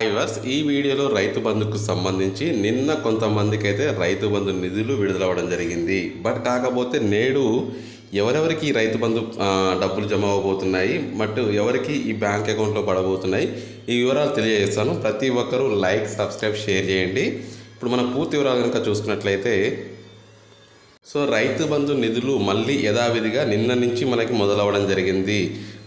Drivers ఈ వీడియోలో రైతు బంధుకు సంబంధించి నిన్న కొంతమందికి అయితే రైతు బంధు నిధులు విడుదలవ్వడం జరిగింది. బట్ కాకపోతే నేడు ఎవరెవరికి ఈ రైతు బంధు డబ్బులు జమ అవ్వబోతున్నాయి బట్ ఎవరికి ఈ బ్యాంక్ అకౌంట్లో పడబోతున్నాయి ఈ వివరాలు తెలియజేస్తాను. ప్రతి ఒక్కరూ లైక్ సబ్స్క్రైబ్ షేర్ చేయండి. ఇప్పుడు మనం పూర్తి వివరాలు కనుక చూసుకున్నట్లయితే సో రైతు బంధు నిధులు మళ్ళీ యథావిధిగా నిన్న నుంచి మనకి మొదలవ్వడం జరిగింది.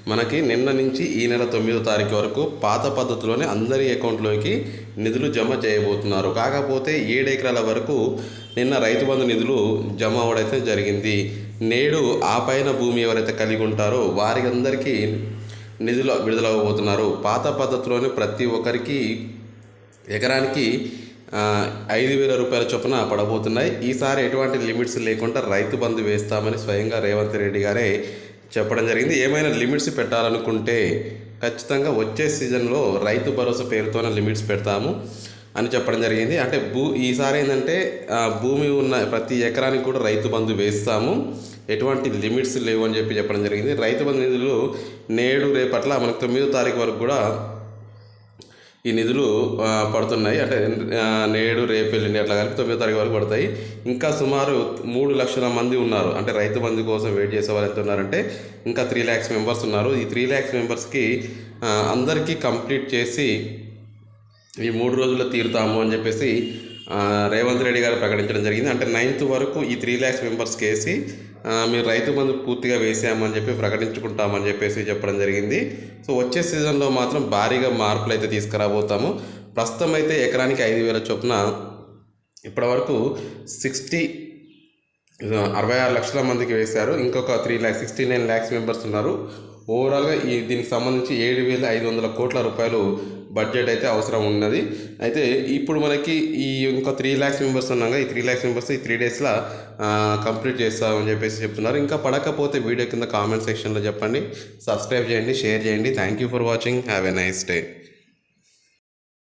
మనకి నిన్న నుంచి ఈ నెల తొమ్మిదో తారీఖు వరకు పాత పద్ధతిలోనే అందరి అకౌంట్లోకి నిధులు జమ చేయబోతున్నారు. కాకపోతే ఏడు ఎకరాల వరకు నిన్న రైతు బంధు నిధులు జమ అవడైతే జరిగింది. నేడు ఆ పైన భూమి ఎవరైతే కలిగి ఉంటారో వారి అందరికీ నిధులు విడుదలవ్వబోతున్నారు పాత పద్ధతిలోనే ప్రతి ఒక్కరికి ఎకరానికి ఐదు వేల రూపాయల చొప్పున పడబోతున్నాయి. ఈసారి ఎటువంటి లిమిట్స్ లేకుండా రైతు బంధు వేస్తామని స్వయంగా రేవంత్ రెడ్డి గారే చెప్పడం జరిగింది. ఏమైనా లిమిట్స్ పెట్టాలనుకుంటే ఖచ్చితంగా వచ్చే సీజన్లో రైతు భరోసా పేరుతోనే లిమిట్స్ పెడతాము అని చెప్పడం జరిగింది. అంటే భూ ఈసారి ఏంటంటే భూమి ఉన్న ప్రతి ఎకరానికి కూడా రైతు బంధు వేస్తాము. ఎటువంటి లిమిట్స్ లేవు అని చెప్పి చెప్పడం జరిగింది. రైతు బంధు నిధులు నేడు రేపట్ల మనకు తొమ్మిదో తారీఖు వరకు కూడా ఈ నిధులు పడుతున్నాయి. అంటే నేడు రేపు ఎల్లుండి అట్లా కలిపి తొమ్మిదో తారీఖు వరకు పడతాయి. ఇంకా సుమారు మూడు లక్షల మంది ఉన్నారు. అంటే రైతు బంధు కోసం వెయిట్ చేసే వాళ్ళు ఎంత ఉన్నారంటే ఇంకా త్రీ ల్యాక్స్ మెంబర్స్ ఉన్నారు. ఈ త్రీ ల్యాక్స్ మెంబర్స్కి అందరికీ కంప్లీట్ చేసి ఈ మూడు రోజుల్లో తీరుతాము అని చెప్పేసి రేవంత్ రెడ్డి గారు ప్రకటించడం జరిగింది. అంటే నైన్త్ వరకు ఈ త్రీ ల్యాక్స్ మెంబర్స్కి వేసి మీరు రైతు బంధు పూర్తిగా వేసామని చెప్పి ప్రకటించుకుంటామని చెప్పేసి చెప్పడం జరిగింది. సో వచ్చే సీజన్లో మాత్రం భారీగా మార్పులు అయితే తీసుకురాబోతాము. ప్రస్తుతం అయితే ఎకరానికి ఐదు వేల చొప్పున ఇప్పటివరకు సిక్స్టీ అరవై ఆరు లక్షల మందికి వేశారు. ఇంకొక three lakhs sixty nine lakhs members ఉన్నారు ఓవరాల్గా ఈ దీనికి సంబంధించి ఏడు వేల ఐదు వందల కోట్ల రూపాయలు బడ్జెట్ అయితే అవసరం ఉన్నది. అయితే ఇప్పుడు మనకి ఈ ఇంకో త్రీ ల్యాక్స్ మెంబర్స్ ఉన్నాగా ఈ త్రీ ల్యాక్స్ మెంబర్స్ ఈ త్రీ డేస్లో కంప్లీట్ చేస్తామని చెప్పేసి చెప్తున్నారు. ఇంకా పడకపోతే వీడియో కింద కామెంట్ సెక్షన్లో చెప్పండి. సబ్స్క్రైబ్ చేయండి షేర్ చేయండి. Thank you for watching have a nice day